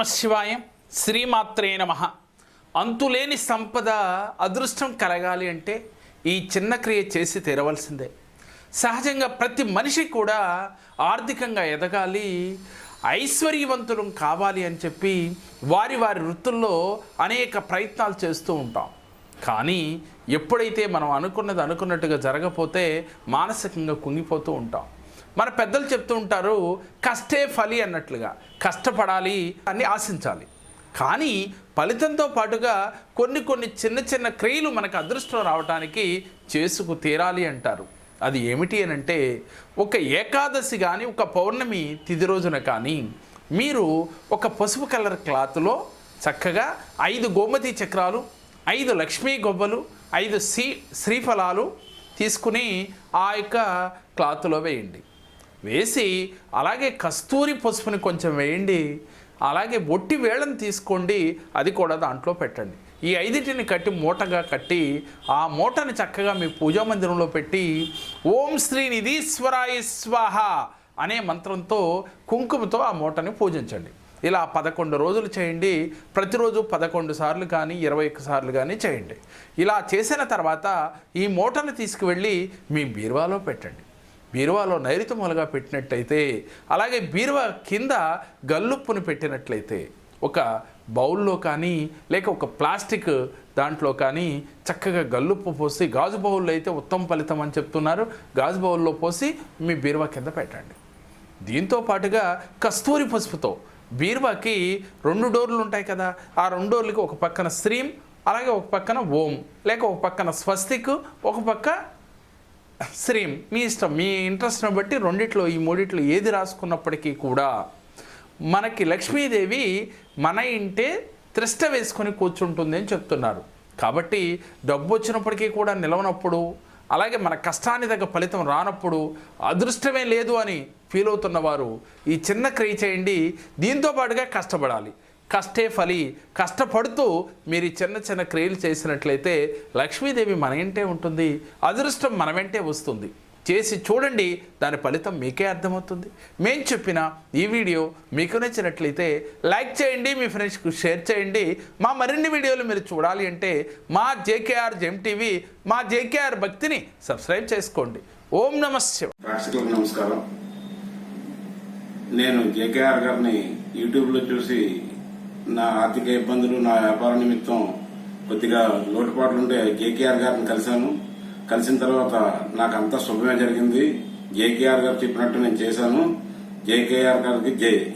నమ శివాయ శ్రీమాత్రే నమ. అంతులేని సంపద అదృష్టం కలగాలి అంటే ఈ చిన్న క్రియ చేసి తీరవలసిందే. సహజంగా ప్రతి మనిషి కూడా ఆర్థికంగా ఎదగాలి ఐశ్వర్యవంతులం కావాలి అని చెప్పి వారి వారి వృత్తుల్లో అనేక ప్రయత్నాలు చేస్తూ ఉంటాం. కానీ ఎప్పుడైతే మనం అనుకున్నది అనుకున్నట్టుగా జరగపోతే మానసికంగా కుంగిపోతూ ఉంటాం. మన పెద్దలు చెప్తూ ఉంటారు కష్టే ఫలి అన్నట్లుగా. కష్టపడాలి అని ఆశించాలి. కానీ ఫలితంతో పాటుగా కొన్ని కొన్ని చిన్న చిన్న క్రియలు మనకు అదృష్టం రావడానికి చేసుకు తీరాలి అంటారు. అది ఏమిటి అని అంటే ఒక ఏకాదశి కానీ ఒక పౌర్ణమి తిది రోజున కానీ మీరు ఒక పసుపు కలర్ క్లాత్లో చక్కగా ఐదు గోమతి చక్రాలు ఐదు లక్ష్మీ గొబ్బలు ఐదు శ్రీ శ్రీఫలాలు తీసుకుని ఆ యొక్క క్లాత్లో వేయండి. వేసి అలాగే కస్తూరి పసుపుని కొంచెం వేయండి అలాగే బొట్టి వేళ్ళని తీసుకోండి అది కూడా దాంట్లో పెట్టండి. ఈ ఐదింటిని కట్టి మూటగా కట్టి ఆ మూటని చక్కగా మీ పూజా మందిరంలో పెట్టి ఓం శ్రీ నిధీశ్వరాయ స్వాహ అనే మంత్రంతో కుంకుమతో ఆ మూటని పూజించండి. ఇలా పదకొండు రోజులు చేయండి ప్రతిరోజు పదకొండు సార్లు కానీ ఇరవై ఒక్క సార్లు కానీ చేయండి. ఇలా చేసిన తర్వాత ఈ మూటను తీసుకువెళ్ళి మీ బీరువాలో పెట్టండి. బీరువాలో నైరుతములుగా పెట్టినట్టయితే అలాగే బీరువా కింద గల్లుప్పును పెట్టినట్లయితే ఒక బౌల్లో కానీ లేక ఒక ప్లాస్టిక్ దాంట్లో కానీ చక్కగా గల్లుప్పు పోసి గాజు బౌల్లో అయితే ఉత్తమ ఫలితం అని చెప్తున్నారు. గాజు బౌల్లో పోసి మీ బీరువా కింద పెట్టండి. దీంతో పాటుగా కస్తూరి పసుపుతో బీరువాకి రెండు డోర్లు ఉంటాయి కదా ఆ రెండు డోర్లకి ఒక పక్కన స్త్రీం అలాగే ఒక పక్కన ఓం లేక ఒక పక్కన స్వస్తిక్ ఒక పక్క శ్రీం మీ ఇష్టం మీ ఇంట్రెస్ట్ని బట్టి రెండిట్లో ఈ మూడిట్లో ఏది రాసుకున్నప్పటికీ కూడా మనకి లక్ష్మీదేవి మన ఇంటే త్రిష్ట వేసుకొని కూర్చుంటుంది అని చెప్తున్నారు. కాబట్టి డబ్బు వచ్చినప్పటికీ కూడా నిలవనప్పుడు అలాగే మన కష్టాన్ని తగ్గ ఫలితం రానప్పుడు అదృష్టమే లేదు అని ఫీల్ అవుతున్న వారు ఈ చిన్న క్రియ చేయండి దీంతో పాటుగా కష్టపడాలి. కష్టే ఫలి కష్టపడుతూ మీరు చిన్న చిన్న క్రియలు చేసినట్లయితే లక్ష్మీదేవి మన ఇంటే ఉంటుంది అదృష్టం మన వెంటే వస్తుంది. చేసి చూడండి దాని ఫలితం మీకే అర్థమవుతుంది. మేము చెప్పిన ఈ వీడియో మీకు నచ్చినట్లయితే లైక్ చేయండి మీ ఫ్రెండ్స్కి షేర్ చేయండి. మా మరిన్ని వీడియోలు మీరు చూడాలి అంటే మా జేకేఆర్ జెమ్ టీవీ మా జేకేఆర్ భక్తిని సబ్స్క్రైబ్ చేసుకోండి. ఓం నమ శివ. నమస్కారం. నేను జేకేఆర్ గారిని యూట్యూబ్లో చూసి నా ఆర్థిక ఇబ్బందులు నా వ్యాపార నిమిత్తం కొద్దిగా లోటుపాట్లుంటే జేకేఆర్ గారిని కలిశాను. కలిసిన తర్వాత నాకు అంతా శుభమే జరిగింది. జేకేఆర్ గారు చెప్పినట్టు నేను చేశాను. జేకేఆర్ గారికి జై.